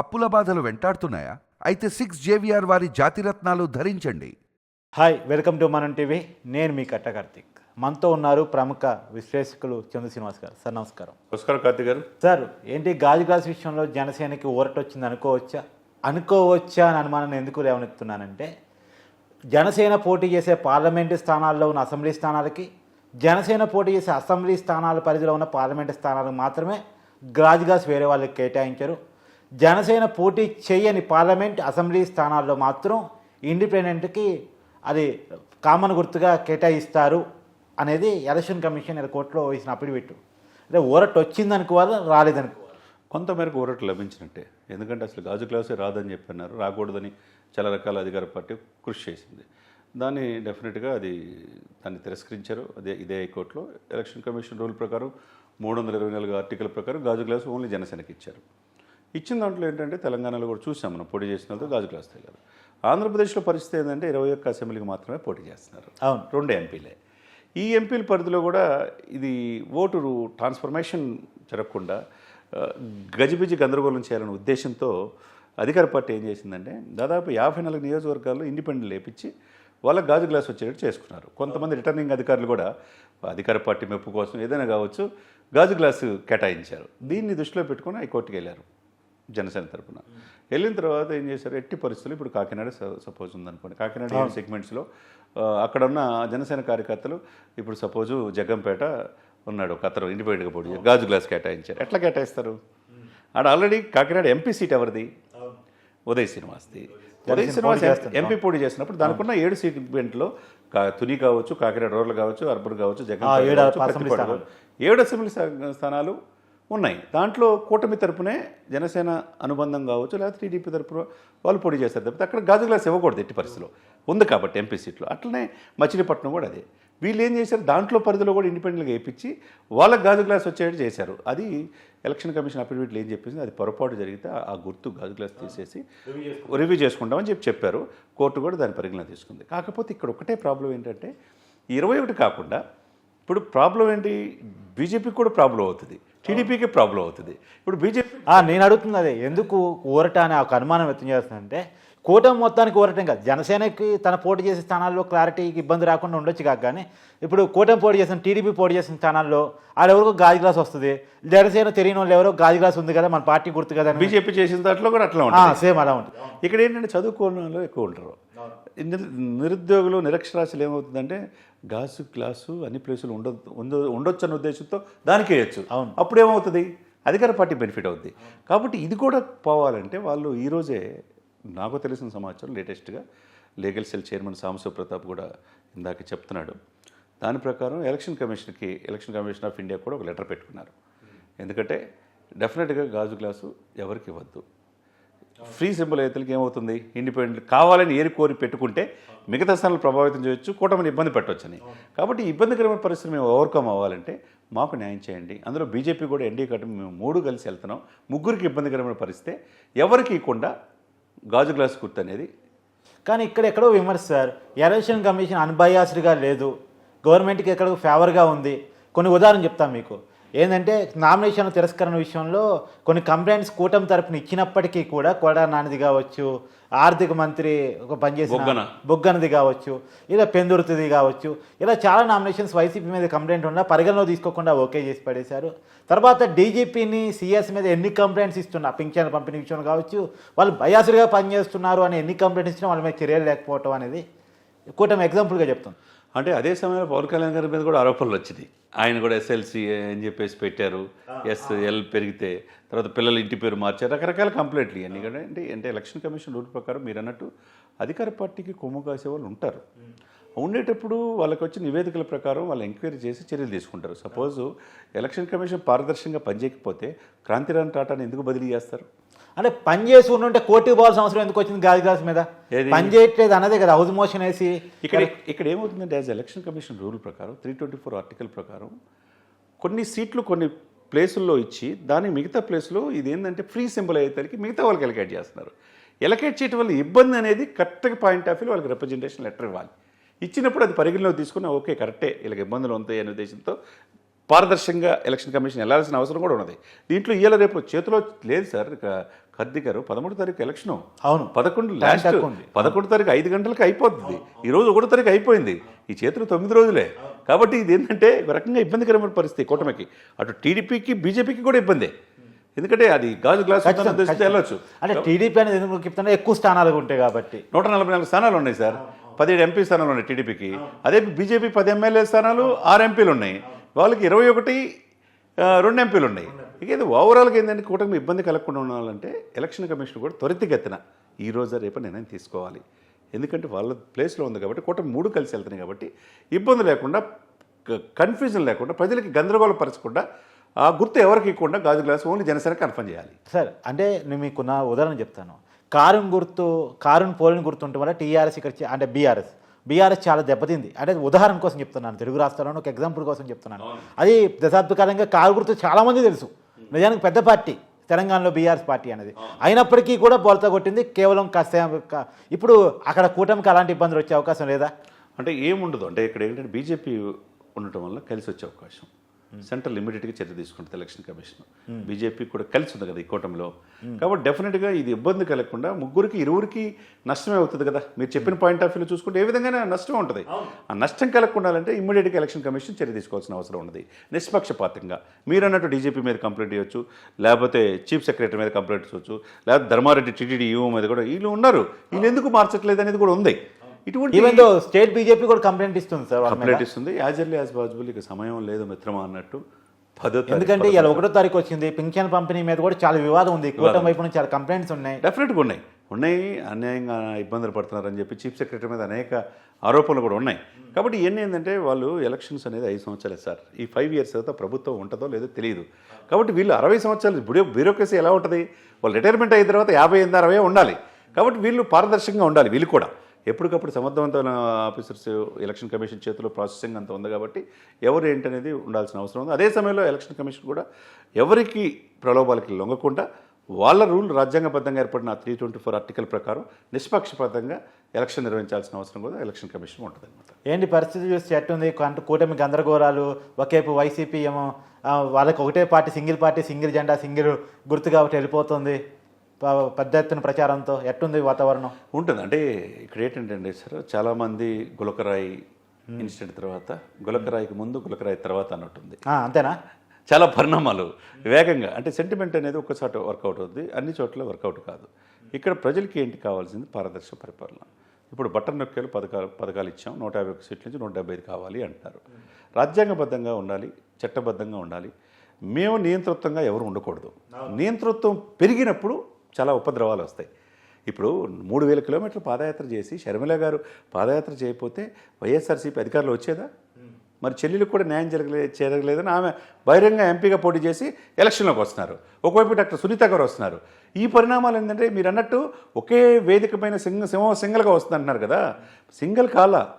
అప్పుల బాధలు వెంటాడుతున్నాయా? అయితే సిక్స్ జేవిఆర్ వారి జాతిరత్నాలు ధరించండి. Hi welcome to Manam TV నేను మీ కట్ట కార్తిక్. మనతో ఉన్నారు ప్రముఖ విశ్లేషకులు చందు శ్రీనివాస్ గారు. సార్ నమస్కారం. నమస్కారం కార్తీక్ గారు. సార్ ఏంటి గాజు గ్లాస్ విషయంలో జనసేనకి ఊరట వచ్చింది అనుకోవచ్చా? అనుకోవచ్చా అని అనుమానం ఎందుకు లేవనెత్తున్నానంటే జనసేన పోటీ చేసే పార్లమెంటు స్థానాల్లో ఉన్న అసెంబ్లీ స్థానాలకి జనసేన పోటీ చేసే అసెంబ్లీ స్థానాల పరిధిలో ఉన్న పార్లమెంటు స్థానాలకు మాత్రమే గాజు గ్లాస్ వేరే వాళ్ళకి కేటాయించారు. జనసేన పోటీ చేయని పార్లమెంట్ అసెంబ్లీ స్థానాల్లో మాత్రం ఇండిపెండెంట్కి అది కామన్ గుర్తుగా కేటాయిస్తారు అనేది ఎలక్షన్ కమిషన్ కోర్టులో వేసిన అఫిడవిట్. అంటే ఊరట్ వచ్చిందనుకోవాలి రాలేదనుకోవాలి కొంతమేరకు ఊరట లభించినట్టే. ఎందుకంటే అసలు గాజు క్లాసే రాదని చెప్పన్నారు. రాకూడదని చాలా రకాల అధికార పార్టీ కృషి చేసింది. దాన్ని డెఫినెట్గా అది దాన్ని తిరస్కరించారు. అదే ఇదే హైకోర్టులో ఎలక్షన్ కమిషన్ రూల్ ప్రకారం మూడు వందల ఇరవై నాలుగు ఆర్టికల్ ప్రకారం గాజు గ్లాస్ ఓన్లీ జనసేనకి ఇచ్చారు. ఇచ్చిన దాంట్లో ఏంటంటే తెలంగాణలో కూడా చూసాం మనం పోటీ చేసిన వాళ్ళతో గాజు గ్లాస్ తగ్గారు ఆంధ్రప్రదేశ్లో పరిస్థితి ఏంటంటే ఇరవై ఒక్క అసెంబ్లీకి మాత్రమే పోటీ చేస్తున్నారు. అవును. రెండు ఎంపీలే. ఈ ఎంపీల పరిధిలో కూడా ఇది ఓటు ట్రాన్స్ఫర్మేషన్ జరగకుండా గజిబిజి గందరగోళం చేయాలనే ఉద్దేశంతో అధికార పార్టీ ఏం చేసిందంటే దాదాపు యాభై నాలుగు నియోజకవర్గాల్లో ఇండిపెండెంట్ లేపించి వాళ్ళకి గాజు గ్లాస్ వచ్చేటట్టు చేసుకున్నారు. కొంతమంది రిటర్నింగ్ అధికారులు కూడా అధికార పార్టీ మెప్పు కోసం ఏదైనా కావచ్చు గాజు గ్లాసు కేటాయించారు. దీన్ని దృష్టిలో పెట్టుకొని హైకోర్టుకి వెళ్ళారు. జనసేన తరపున. వెళ్ళిన తర్వాత ఏం చేశారు? ఎట్టి పరిస్థితులు ఇప్పుడు కాకినాడ సపోజ్ ఉందనుకోండి. కాకినాడ ఏడు సెగ్మెంట్స్లో ఆ, అక్కడ ఉన్న జనసేన కార్యకర్తలు ఇప్పుడు సపోజు జగ్గంపేట ఉన్నాడు ఒక అతను ఇండిపెండెంట్గా పోటీ. గాజు గ్లాస్ కేటాయించారు. ఎట్లా కేటాయిస్తారు? ఆడ ఆల్రెడీ కాకినాడ ఎంపీ సీట్ ఎవరిది? ఉదయ్ శ్రీనివాస్ది. ఉదయ్ శ్రీనివాస్ ఎంపీ పోటీ చేసినప్పుడు దానికున్న ఏడు సీట్మెంట్లో కా తుని కావచ్చు కాకినాడ రూరల్ కావచ్చు అర్బన్ కావచ్చు జగన్ ఏడు అసెంబ్లీ స్థానాలు ఉన్నాయి. దాంట్లో కూటమి తరపునే జనసేన అనుబంధం కావచ్చు లేకపోతే టీడీపీ తరపున వాళ్ళు పోటీ చేస్తారు తప్పితే అక్కడ గాజు గ్లాస్ ఇవ్వకూడదు ఎట్టి పరిస్థితిలో. ఉంది కాబట్టి ఎంపీ సీట్లో. అట్లనే మచిలీపట్నం కూడా అదే. వీళ్ళు ఏం చేశారు? దాంట్లో పరిధిలో కూడా ఇండిపెండెంట్గా వేయించి వాళ్ళకి గాజు గ్లాస్ వచ్చేటట్టు చేశారు. అది ఎలక్షన్ కమిషన్ అఫిడవిట్లు ఏం చెప్పింది? అది పొరపాటు జరిగితే ఆ- ఆ గుర్తు గాజు గ్లాస్ తీసేసి రివ్యూ చేసుకుంటామని చెప్పి చెప్పారు. కోర్టు కూడా దాని పరిగణన తీసుకుంది. కాకపోతే ఇక్కడ ఒకటే ప్రాబ్లం ఏంటంటే ఇరవై ఒకటి కాకుండా ఇప్పుడు ప్రాబ్లం ఏంటి? బీజేపీకి కూడా ప్రాబ్లం అవుతుంది. టీడీపీకి ప్రాబ్లం అవుతుంది. ఇప్పుడు బీజేపీ నేను అడుగుతుంది అదే. ఎందుకు ఊరట అనే ఒక అనుమానం వ్యక్తం చేస్తుందంటే కూటమి మొత్తానికి ఊరటం కాదు. జనసేనకి తన పోటీ చేసే స్థానాల్లో క్లారిటీకి ఇబ్బంది రాకుండా ఉండొచ్చు కాక కానీ ఇప్పుడు కూటమి పోటీ చేసిన టీడీపీ పోటీ చేసిన స్థానాల్లో వాళ్ళెవరికో గాజు గ్లాస్ వస్తుంది. జనసేన తెలియని వాళ్ళు ఎవరో గాజు గ్లాస్ ఉంది కదా మన పార్టీ గుర్తు కదా బీజేపీ చేసిన దాంట్లో కూడా అట్లా ఉంటుంది. సేమ్ అలా ఉంటుంది. ఇక్కడ ఏంటంటే చదువుకోని వాళ్ళు ఎక్కువ ఉంటారు. నిరుద్యోగులు నిరక్షరాస్యులు ఏమవుతుందంటే గాసు గ్లాసు అన్ని ప్లేసులు ఉండొద్దు ఉండ- ఉండొచ్చు అన్న ఉద్దేశంతో దానికి వేయచ్చు. అవును. అప్పుడు ఏమవుతుంది అధికార పార్టీ బెనిఫిట్ అవుద్ది. కాబట్టి ఇది కూడా పోవాలంటే వాళ్ళు ఈరోజే నాకు తెలిసిన సమాచారం లేటెస్ట్గా legal cell chairman Sambasiva Pratap కూడా ఇందాక చెప్తున్నాడు. దాని ప్రకారం ఎలక్షన్ కమిషన్కి ఎలక్షన్ కమిషన్ ఆఫ్ ఇండియా కూడా ఒక లెటర్ పెట్టుకున్నారు. ఎందుకంటే డెఫినెట్గా గాజు గ్లాసు ఎవరికి ఇవ్వద్దు. ఫ్రీ సింబల్ రైతులకి ఏమవుతుంది? ఇండిపెండెంట్ కావాలని ఏరి కోరి పెట్టుకుంటే మిగతా స్థానాలు ప్రభావితం చేయొచ్చు కూటమిని ఇబ్బంది పెట్టవచ్చని కాబట్టి ఇబ్బందికరమైన పరిస్థితి మేము ఓవర్కమ్ అవ్వాలంటే మాకు న్యాయం చేయండి. అందులో బీజేపీ కూడా ఎన్డీ కూటమి మేము మూడు కలిసి వెళ్తున్నాం. ముగ్గురికి ఇబ్బందికరమైన పరిస్థితి ఎవరికి ఇవ్వకుండా గాజు గ్లాస్ గుర్తు అనేది. కానీ ఇక్కడ ఎక్కడో విమర్శ సార్ ఎలక్షన్ కమిషన్ అన్బయాస్డ్గా లేదు. గవర్నమెంట్కి ఎక్కడో ఫేవర్గా ఉంది. కొన్ని ఉదాహరణ చెప్తాను మీకు. ఏంటంటే నామినేషన్ తిరస్కరణ విషయంలో కొన్ని కంప్లైంట్స్ కూటమి తరపున ఇచ్చినప్పటికీ కూడా కోడా నానిది కావచ్చు ఆర్థిక మంత్రి ఒక పనిచేసిన బొగ్గన. బొగ్గనది కావచ్చు ఇలా పెందుర్తిది కావచ్చు ఇలా చాలా నామినేషన్స్ వైసీపీ మీద కంప్లైంట్ ఉన్నా పరిగణలో తీసుకోకుండా ఓకే చేసి పడేశారు తర్వాత డీజీపీని సిఎస్ మీద ఎన్ని కంప్లైంట్స్ ఇస్తున్నా పింఛన్ పంపిణీ విషయంలో కావచ్చు వాళ్ళు బయాసులుగా పనిచేస్తున్నారు అని ఎన్ని కంప్లైంట్స్ ఇచ్చినా వాళ్ళ మీద చర్యలు లేకపోవటం అనేది కూటమి ఎగ్జాంపుల్గా చెప్తాను అంటే అదే సమయంలో పవన్ కళ్యాణ్ గారి మీద కూడా ఆరోపణలు వచ్చినాయి. ఆయన కూడా ఎస్ఎల్సి అని చెప్పేసి పెట్టారు. ఎస్ ఎల్ పెరిగితే తర్వాత పిల్లలు ఇంటి పేరు మార్చారు. రకరకాల కంప్లైంట్లు ఇవన్నీ కూడా. అంటే అంటే ఎలక్షన్ కమిషన్ రూల్ ప్రకారం మీరు అన్నట్టు అధికార పార్టీకి కొమ్ము కాసే వాళ్ళు ఉంటారు. ఉండేటప్పుడు వాళ్ళకి వచ్చిన నివేదికల ప్రకారం వాళ్ళు ఎంక్వైరీ చేసి చర్యలు తీసుకుంటారు. సపోజ్ ఎలక్షన్ కమిషన్ పారదర్శకంగా పనిచేయకపోతే క్రాంతిరాని టాటాని ఎందుకు బదిలీ చేస్తారు? అంటే పని చేసి ఉంటే కోర్టుకు పోవాల్సిన అవసరం ఎందుకు వచ్చింది గాజు గ్లాస్ మీద? పని చేయట్లేదు అన్నదే కదా హౌస్ మోషన్ వేసి. ఇక్కడ ఇక్కడ ఏమవుతుందంటే యాజ్ ఎలక్షన్ కమిషన్ రూల్ ప్రకారం త్రీ ట్వంటీ ఫోర్ ఆర్టికల్ ప్రకారం కొన్ని సీట్లు కొన్ని ప్లేసుల్లో ఇచ్చి దాని మిగతా ప్లేస్లో ఇది ఏంటంటే ఫ్రీ సింబల్ అయ్యేసరికి మిగతా వాళ్ళకి ఎలకేట్ చేస్తున్నారు. ఎలకేట్ చేయడం వల్ల ఇబ్బంది అనేది కరెక్ట్గా పాయింట్ ఆఫ్ వ్యూ వాళ్ళకి రిప్రజెంటేషన్ లెటర్ ఇవ్వాలి. ఇచ్చినప్పుడు అది పరిగణలోకి తీసుకుని ఓకే కరెక్టే వీళ్ళకి ఇబ్బందులు ఉంటాయి అనే ఉద్దేశంతో పారదర్శకంగా ఎలక్షన్ కమిషన్ వెళ్ళాల్సిన అవసరం కూడా ఉన్నది. దీంట్లో ఇవాళ రేపు చేతిలో లేదు సార్. ఖర్ది గారు పదమూడు తారీఖు ఎలక్షన్. అవును. పదకొండు లాస్ట్. పదకొండు తారీఖు ఐదు గంటలకు అయిపోతుంది. ఈ రోజు ఒకటో తారీఖు అయిపోయింది. ఈ చేతులు తొమ్మిది రోజులే. కాబట్టి ఇది ఏంటంటే ఒక రకంగా ఇబ్బందికరమైన పరిస్థితి కూటమికి. అటు టీడీపీకి బీజేపీకి కూడా ఇబ్బంది. ఎందుకంటే అది గాజు గ్లాస్ వెళ్ళొచ్చు. అంటే టీడీపీ అనేది ఎందుకు చెప్తున్నా ఎక్కువ స్థానాలు ఉంటాయి కాబట్టి. నూట నలభై నాలుగు స్థానాలు ఉన్నాయి సార్. పదిహేడు ఎంపీ స్థానాలు ఉన్నాయి టీడీపీకి. అదే బీజేపీ పది ఎమ్మెల్యే స్థానాలు ఆరు ఎంపీలు ఉన్నాయి. వాళ్ళకి ఇరవై ఒకటి రెండు ఎంపీలు ఉన్నాయి. ఇక ఇది ఓవరాల్గా ఏంటంటే కూటమి ఇబ్బంది కలగకుండా ఉండాలంటే ఎలక్షన్ కమిషన్ కూడా త్వరితగతిన ఈ రోజు రేపు నిర్ణయం తీసుకోవాలి. ఎందుకంటే వాళ్ళ ప్లేస్లో ఉంది కాబట్టి కూటమి మూడు కలిసి వెళ్తున్నాయి కాబట్టి ఇబ్బంది లేకుండా కన్ఫ్యూజన్ లేకుండా ప్రజలకి గందరగోళం పరచకుండా ఆ గుర్తు ఎవరికి ఇవ్వకుండా గాజు గ్లాస్ ఓన్లీ జనసేన కన్ఫర్మ్ చేయాలి. సార్ అంటే నేను మీకున్న ఉదాహరణ చెప్తాను. కారుని గుర్తు కారుని పోలిని గుర్తుంటే వల్ల టీఆర్ఎస్ ఇక్కడ అంటే బీఆర్ఎస్. బీఆర్ఎస్ చాలా దెబ్బతింది. అంటే ఉదాహరణ కోసం చెప్తున్నాను తెలుగు రాష్ట్రాలను ఒక ఎగ్జాంపుల్ కోసం చెప్తున్నాను. అది దశాబ్దకాలంగా కారు గుర్తు చాలా తెలుసు. నిజానికి పెద్ద పార్టీ తెలంగాణలో బీఆర్ఎస్ పార్టీ అనేది. అయినప్పటికీ కూడా బోల్తా కొట్టింది కేవలం కాస్త ఇప్పుడు అక్కడ కూటమికి అలాంటి ఇబ్బందులు వచ్చే అవకాశం లేదా? అంటే ఏముండదు. అంటే ఇక్కడ ఏంటంటే బీజేపీ ఉండటం వల్ల కలిసి వచ్చే అవకాశం. సెంట్రల్ ఇమీడియట్గా చర్య తీసుకుంటుంది ఎలక్షన్ కమిషన్. బీజేపీ కూడా కలిసి ఉంది కదా ఈ కూటమిలో. కాబట్టి డెఫినెట్గా ఇది ఇబ్బంది కలగకుండా ముగ్గురికి ఇరువురికి నష్టమే అవుతుంది కదా. మీరు చెప్పిన పాయింట్ ఆఫ్ వ్యూలో చూసుకుంటే ఏ విధంగానే నష్టం ఉంటుంది. ఆ నష్టం కలగకుండా అంటే ఇమీడియట్గా ఎలక్షన్ కమిషన్ చర్య తీసుకోవాల్సిన అవసరం ఉన్నది. నిష్పక్షపాతంగా. మీరు అన్నట్టు డీజీపీ మీద కంప్లైంట్ ఇవ్వచ్చు లేకపోతే చీఫ్ సెక్రటరీ మీద కంప్లైంట్ ఇవ్వచ్చు లేకపోతే ధర్మారెడ్డి టీటీడీ ఈఓ మీద కూడా వీళ్ళు ఉన్నారు. వీళ్ళు ఎందుకు మార్చట్లేదు అనేది కూడా ఉంది. ఇటువంటి స్టేట్ బీజేపీ కూడా కంప్లైంట్ ఇస్తుంది సార్. కంప్లైంట్ ఇస్తుంది. యాజ్ ఎర్లీ యాజ్ పాసిబుల్ ఇక సమయం లేదు మిత్రమా అన్నట్టు ఎందుకంటే ఇలా ఒకటో తారీఖు వచ్చింది. పింఛన్ పంపిణీ మీద కూడా చాలా వివాదం ఉంది. కూటమి వైపు నుంచి చాలా కంప్లైంట్స్ ఉన్నాయి. డెఫినెట్గా ఉన్నాయి. ఉన్నాయి. అన్యాయంగా ఇబ్బందులు పడుతున్నారని చెప్పి చీఫ్ సెక్రటరీ మీద అనేక ఆరోపణలు కూడా ఉన్నాయి. కాబట్టి ఇవన్నీ ఏంటంటే వాళ్ళు ఎలక్షన్స్ అనేది ఐదు సంవత్సరాలే సార్. ఈ ఫైవ్ ఇయర్స్ తర్వాత ప్రభుత్వం ఉంటుందో లేదో తెలియదు. కాబట్టి వీళ్ళు అరవై సంవత్సరాలు బ్యూరో బ్యూరోక్రసీ ఎలా ఉంటుంది? వాళ్ళు రిటైర్మెంట్ అయిన తర్వాత యాభై ఎనిమిది అరవై ఉండాలి. కాబట్టి వీళ్ళు పారదర్శకంగా ఉండాలి వీళ్ళు కూడా. ఎప్పటికప్పుడు సమర్థవంతమైన ఆఫీసర్స్ ఎలక్షన్ కమిషన్ చేతిలో ప్రాసెసింగ్ అంత ఉంది కాబట్టి ఎవరు ఏంటనేది ఉండాల్సిన అవసరం ఉంది. అదే సమయంలో ఎలక్షన్ కమిషన్ కూడా ఎవరికి ప్రలోభాలకి లొంగకుండా వాళ్ళ రూల్ రాజ్యాంగబద్ధంగా ఏర్పడిన త్రీ ట్వంటీ ఫోర్ ఆర్టికల్ ప్రకారం నిష్పక్షపాతంగా ఎలక్షన్ నిర్వహించాల్సిన అవసరం కూడా ఎలక్షన్ కమిషన్ ఉంటుంది అనమాట ఏంటి పరిస్థితి చూస్తే ఎట్టుంది? అంటే కూటమి గందరగోళాలు ఒకేపు వైసీపీ ఏమో వాళ్ళకి ఒకటే పార్టీ సింగిల్ పార్టీ సింగిల్ జెండా సింగిల్ గుర్తు కాబట్టి వెళ్ళిపోతుంది. పెద్ద ఎత్తున ప్రచారంతో ఎట్టుంది వాతావరణం? ఉంటుంది. అంటే ఇక్కడ ఏంటంటే సార్ చాలామంది గులకరాయి ఇన్సిడెంట్ తర్వాత గులకరాయికి ముందు గులకరాయి తర్వాత అన్నట్టుంది. అంతేనా? చాలా పరిణామాలు. వేగంగా అంటే సెంటిమెంట్ అనేది ఒక చోట వర్కౌట్ అవుతుంది అన్ని చోట్ల వర్కౌట్ కాదు. ఇక్కడ ప్రజలకి ఏంటి కావాల్సింది? పారదర్శక పరిపాలన. ఇప్పుడు బట్టన్ నొక్కేలు పథకాలు పథకాలు ఇచ్చాం నూట యాభై ఒక సీట్ల నుంచి నూట డెబ్బై ఐదు కావాలి అంటారు. రాజ్యాంగబద్ధంగా ఉండాలి చట్టబద్ధంగా ఉండాలి. మేము నియంతృత్వంగా ఎవరు ఉండకూడదు. నియంతృత్వం పెరిగినప్పుడు చాలా ఉపద్రవాలు వస్తాయి. ఇప్పుడు మూడు వేల కిలోమీటర్లు పాదయాత్ర చేసి షర్మిల గారు పాదయాత్ర చేయకపోతే వైఎస్ఆర్సీపీ అధికారులు వచ్చేదా? మరి చెల్లెలకు కూడా న్యాయం జరగలే జరగలేదని ఆమె బహిరంగ ఎంపీగా పోటీ చేసి ఎలక్షన్లోకి వస్తున్నారు. ఒకవైపు డాక్టర్ సునీత గారు వస్తున్నారు. ఈ పరిణామాలు ఏంటంటే మీరు అన్నట్టు ఒకే వేదిక పైన సింగ సింహం సింగిల్గా వస్తుందంటున్నారు కదా. సింగిల్ కాల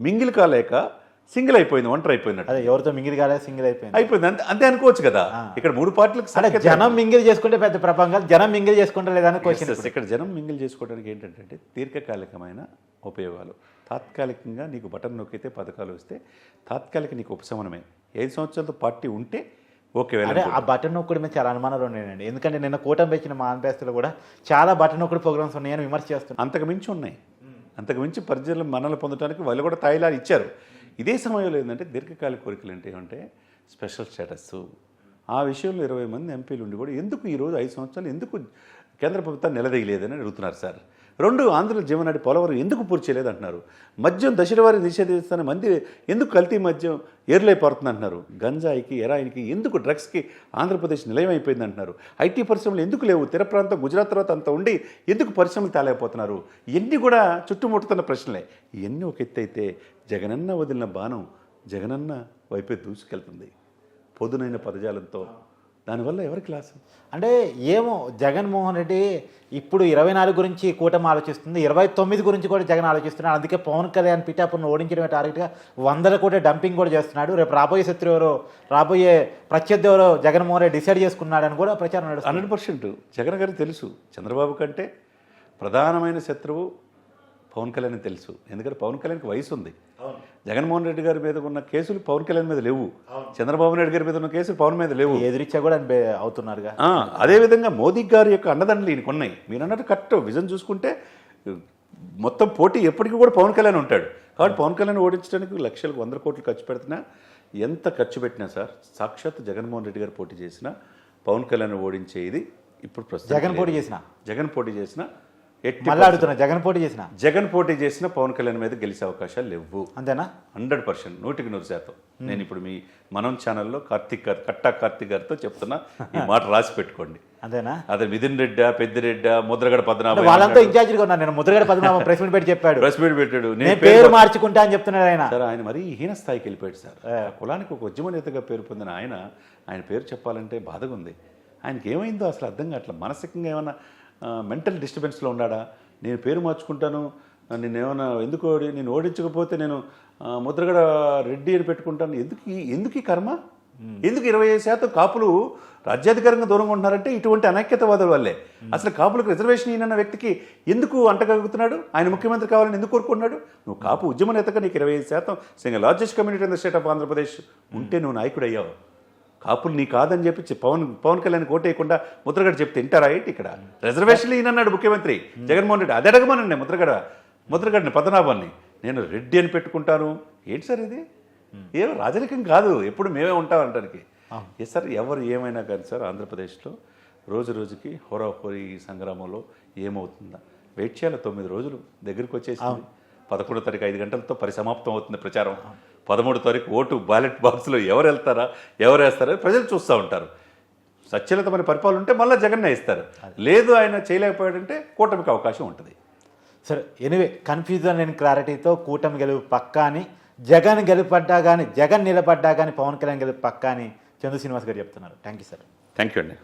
మింగిల్ కాలేక సింగిల్ అయిపోయింది ఒంటరి అయిపోయినట్టు అదే ఎవరితో మింగిలి కాలేదు సింగిల్ అయిపోయింది. అయిపోయింది అంతే అంతే అనుకోవచ్చు కదా ఇక్కడ మూడు పార్టీలకు అంటే సంకేతం- జనం మింగిల్ చేసుకుంటే పెద్ద కాదు జనం మింగిల్ చేసుకుంటే లేదని క్వశ్చన్. ఇక్కడ జనం మింగిల్ చేసుకోవడానికి ఏంటంటే దీర్ఘకాలికమైన ఉపయోగాలు. తాత్కాలికంగా నీకు బటన్ నొక్కితే పథకాలు వస్తే తాత్కాలిక నీకు ఉపశమనమే. ఐదు సంవత్సరాలతో పార్టీ ఉంటే ఓకే అంటే ఆ బటన్ నొక్కుడు మీద చాలా అనుమానాలు ఉన్నాయండి. ఎందుకంటే నిన్న కూటమి పెంచిన మానిఫెస్టోలో కూడా చాలా బటన్ నొక్కుడు ప్రోగ్రామ్స్ ఉన్నాయని విమర్శ చేస్తున్నారు. అంతకు మించి ఉన్నాయి. అంతకు మించి ప్రజలు మనల్ని పొందడానికి వాళ్ళు కూడా తాయిలాలు ఇచ్చారు. ఇదే సమయంలో ఏంటంటే దీర్ఘకాలిక కోరికలు ఏంటి అంటే స్పెషల్ స్టేటస్ ఆ విషయంలో ఇరవై మంది ఎంపీలు ఉండి కూడా ఎందుకు ఈరోజు ఐదు సంవత్సరాలు? ఎందుకు కేంద్ర ప్రభుత్వం నిలదీయలేదని అడుగుతున్నారు సార్. రెండు ఆంధ్ర జీవనాడి పోలవరం ఎందుకు పూర్తి చేయలేదు అంటున్నారు? మద్యం దశల వారి నిషేధిస్తున్న మంది ఎందుకు కల్తీ మద్యం ఏర్లైపోతుంది అంటున్నారు? గంజాయికి ఎరాయికి ఎందుకు డ్రగ్స్కి ఆంధ్రప్రదేశ్ నిలయం అయిపోయింది అంటున్నారు? ఐటీ పరిశ్రమలు ఎందుకు లేవు? తీర ప్రాంతం గుజరాత్ తర్వాత అంత ఉండి ఎందుకు పరిశ్రమలు తేలేకపోతున్నారు ఇవన్నీ కూడా చుట్టుముట్టుతున్న ప్రశ్నలే. ఇవన్నీ ఒక ఎత్తు అయితే జగనన్న వదిలిన బాణం జగనన్న వైపే దూసుకెళ్తుంది. పొదునైన పదజాలంతో. దానివల్ల ఎవరికి లాసం? అంటే ఏమో జగన్మోహన్ రెడ్డి ఇప్పుడు ఇరవై నాలుగు గురించి కూటమి ఆలోచిస్తుంది ఇరవై తొమ్మిది గురించి కూడా జగన్ ఆలోచిస్తున్నాడు. అందుకే పవన్ కళ్యాణ్ పిఠాపురం ఓడించడమే టార్గెట్గా వందల కోట్ల డంపింగ్ కూడా చేస్తున్నాడు. రేపు రాబోయే శత్రు ఎవరో రాబోయే ప్రత్యర్థి ఎవరో జగన్మోహన్ రెడ్డి డిసైడ్ చేసుకున్నాడని కూడా ప్రచారం నడుస్తుంది. Hundred percent. జగన్ గారికి తెలుసు చంద్రబాబు కంటే ప్రధానమైన శత్రువు పవన్ కళ్యాణ్ తెలుసు. ఎందుకంటే పవన్ కళ్యాణ్కి వయసు ఉంది. జగన్మోహన్ రెడ్డి గారి మీద ఉన్న కేసులు పవన్ కళ్యాణ్ మీద లేవు. చంద్రబాబు నాయుడు గారి మీద ఉన్న కేసులు పవన్ మీద లేవు. ఎదిరిచ్చా కూడా అవుతున్నారుగా. అదేవిధంగా మోదీ గారి యొక్క అండదండలు ఈయనకు ఉన్నాయి. మీరు అన్నట్టు కరెక్ట్ విజన్ చూసుకుంటే మొత్తం పోటీ ఎప్పటికీ కూడా పవన్ కళ్యాణ్ ఉంటాడు. కాబట్టి పవన్ కళ్యాణ్ ఓడించడానికి లక్షలకు వందల కోట్లు ఖర్చు పెడుతున్నా ఎంత ఖర్చు పెట్టినా సార్ సాక్షాత్ జగన్మోహన్ రెడ్డి గారు పోటీ చేసినా పవన్ కళ్యాణ్ ఓడించే ఇది ఇప్పుడు ప్రస్తుతం జగన్ పోటీ చేసిన? జగన్ పోటీ చేసిన మళ్ళీ అడుగుతున్నా జగన్ పోటీ చేసిన? జగన్ పోటీ చేసిన పవన్ కళ్యాణ్ మీద గెలిచే అవకాశాలు లేవు. అంతేనా? హండ్రెడ్ పర్సెంట్ నూటికి నూరు శాతం. నేను ఇప్పుడు మీ మనం ఛానల్లో కార్తిక్ గారు కట్టా కార్తిక్ గారితో చెప్తున్నా ఈ మాట రాసి పెట్టుకోండి. అంతేనా? అదే మిథున్ రెడ్డా పెద్దిరెడ్డా ముద్రగడ పద్మనాభ వాళ్ళంతా ఇన్ఛార్జిగా ఉన్నారు. నేను ముద్రగడ పద్మనాభం ప్రెస్ మీట్ పెట్టి చెప్పాడు. ప్రెస్ మీట్ పెట్టాడు. నేను పేరు మార్చుకుంటా అని చెప్తున్నాడు ఆయన. సార్ ఆయన మరీ హీన స్థాయికి వెళ్ళిపోయాడు సార్. కులానికి ఒక ఉద్యమ నేతగా పేరు పొందిన ఆయన ఆయన పేరు చెప్పాలంటే బాధగా ఉంది. ఆయనకి ఏమైందో అసలు అర్థం కావట్లేదు. మానసికంగా ఏమైనా మెంటల్ డిస్టర్బెన్స్లో ఉన్నాడా? నేను పేరు మార్చుకుంటాను. నేను ఏమైనా ఎందుకు ఓడి నేను ఓడించకపోతే నేను ముద్రగడ రెడ్డి అని పెట్టుకుంటాను. ఎందుకు ఎందుకు ఈ కర్మ? ఎందుకు ఇరవై ఐదు శాతం కాపులు రాజ్యాధికారంగా దూరంగా ఉంటున్నారంటే ఇటువంటి అనైక్యతవాదుల వల్లే. అసలు కాపులకు రిజర్వేషన్ ఈయనన్న వ్యక్తికి ఎందుకు అంటగలుగుతున్నాడు? ఆయన ముఖ్యమంత్రి కావాలని ఎందుకు కోరుకున్నాడు నువ్వు కాపు ఉద్యమ నేతగా నీకు ఇరవై ఐదు శాతం single largest community in the state of Andhra Pradesh ఉంటే నువ్వు నాయకుడు అయ్యావు కాపులు నీ కాదని చెప్పి పవన్ పవన్ కళ్యాణ్ కోటేయకుండా ముద్రగడ చెప్తే వింటారా ఏంటి ఇక్కడ? రిజర్వేషన్లు ఈయనన్నాడు ముఖ్యమంత్రి. జగన్మోహన్ రెడ్డి. అది అడగమనండి ముద్రగడ. ముద్రగడని పద్మనాభాన్ని. నేను రెడ్డి అని పెట్టుకుంటాను. ఏంటి సార్ ఇది? ఏం రాజరికం కాదు. ఎప్పుడు మేమే ఉంటాం అంటానికి ఏ సార్ ఎవరు ఏమైనా కానీ సార్ ఆంధ్రప్రదేశ్లో రోజు రోజుకి హోరాహోరీ సంగ్రామంలో ఏమవుతుందా? వెయిట్ చేయాలి తొమ్మిది రోజులు దగ్గరికి వచ్చేసింది. పదకొండో తారీఖు ఐదు గంటలతో పరిసమాప్తం అవుతుంది ప్రచారం. పదమూడు తారీఖు ఓటు బ్యాలెట్ బాక్స్లో ఎవరు వెళ్తారా ఎవరు వేస్తారా ప్రజలు చూస్తూ ఉంటారు. సత్యలతమైన పరిపాలన ఉంటే మళ్ళీ జగన్నే ఇస్తారు లేదు ఆయన చేయలేకపోయాడంటే కూటమికి అవకాశం ఉంటుంది. సరే ఎనివే కన్ఫ్యూజన్ లేని క్లారిటీతో కూటమి గెలుపు పక్కా అని జగన్ గెలుపడ్డా కానీ జగన్ నిలబడ్డా కానీ పవన్ కళ్యాణ్ గెలుపు పక్కా అని చందు శ్రీనివాస్ గారు చెప్తున్నారు. Thank you sir thank you అండి.